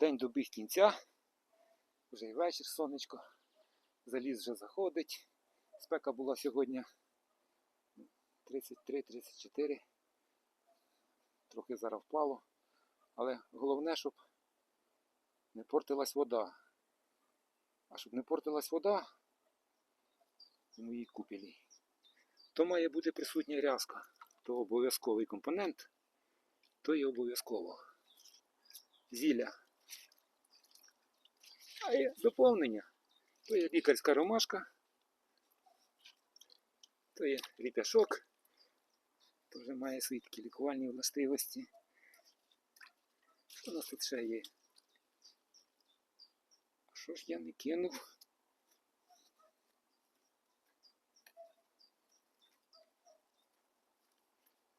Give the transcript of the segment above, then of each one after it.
День добіг кінця. Вже і вечір, сонечко. Заліз вже заходить. Спека була сьогодні 33-34. Трохи зараз впало. Але головне, щоб не портилась вода. А щоб не портилась вода у моїй купелі, то має бути присутня рязка. То обов'язковий компонент, то є обов'язково. Зілля. А є доповнення. То є лікарська ромашка, то є ріпяшок, вже має свої такі лікувальні властивості. Що у нас тут ще є? Що ж я не кинув?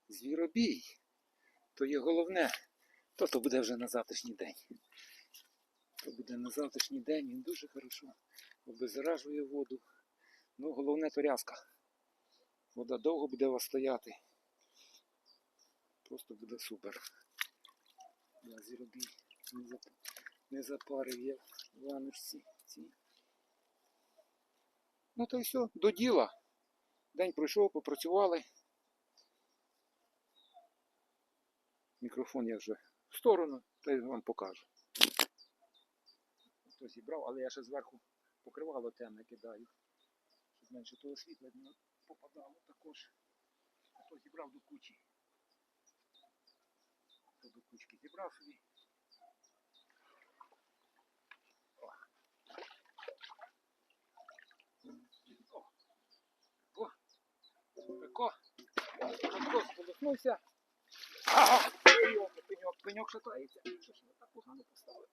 Звіробій. То є головне. То то буде вже на завтрашній день. То буде на завтрашній день. Він дуже хорошо обеззаражує воду. Ну, головне то рязка. Вода довго буде у вас стояти. Просто буде супер. Я звіробій не, зап... не запарив я в. Ці. Ну то й все, до діла. День пройшов, попрацювали. Мікрофон я вже в сторону, та й вам покажу. Хто зібрав, але я ще зверху покривало темне кидаю. Щоб менше того світла не попадало також. А то зібрав до кучі. То до кучки зібрав собі. О. О. О. Тако. Пеньок, пеньок, шатається. Що ж ви так погано поставили?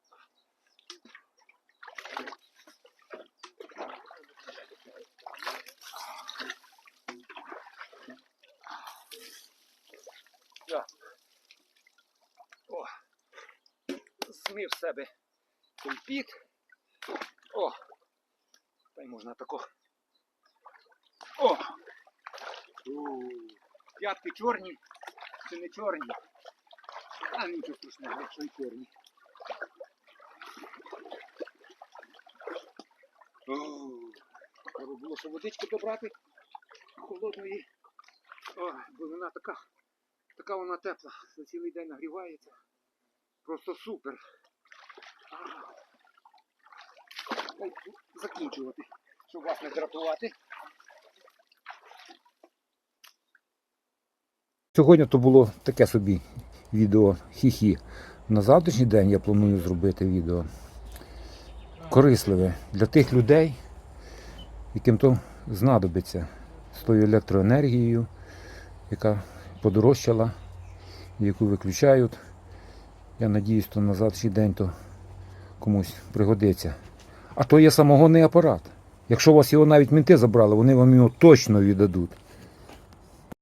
Так. О. Змив з себе цей. О! Та й можна тако. О! У, П'ятки чорні чи не чорні? А нічого страшного, якщо і чорні. О, Треба було ще водички добрати холодної. Ой, бо вона така, така вона тепла, за цілий день нагрівається. Просто супер. А. Закінчувати, щоб вас не дратувати. Сьогодні то було таке собі відео хі-хі. На завтрашній день я планую зробити відео корисливе для тих людей, яким то знадобиться з тою електроенергією, яка подорожчала, яку виключають. Я надіюсь, то на завтрашній день то комусь пригодиться. А то є самогонний апарат. Якщо у вас його навіть мінти забрали, вони вам його точно віддадуть.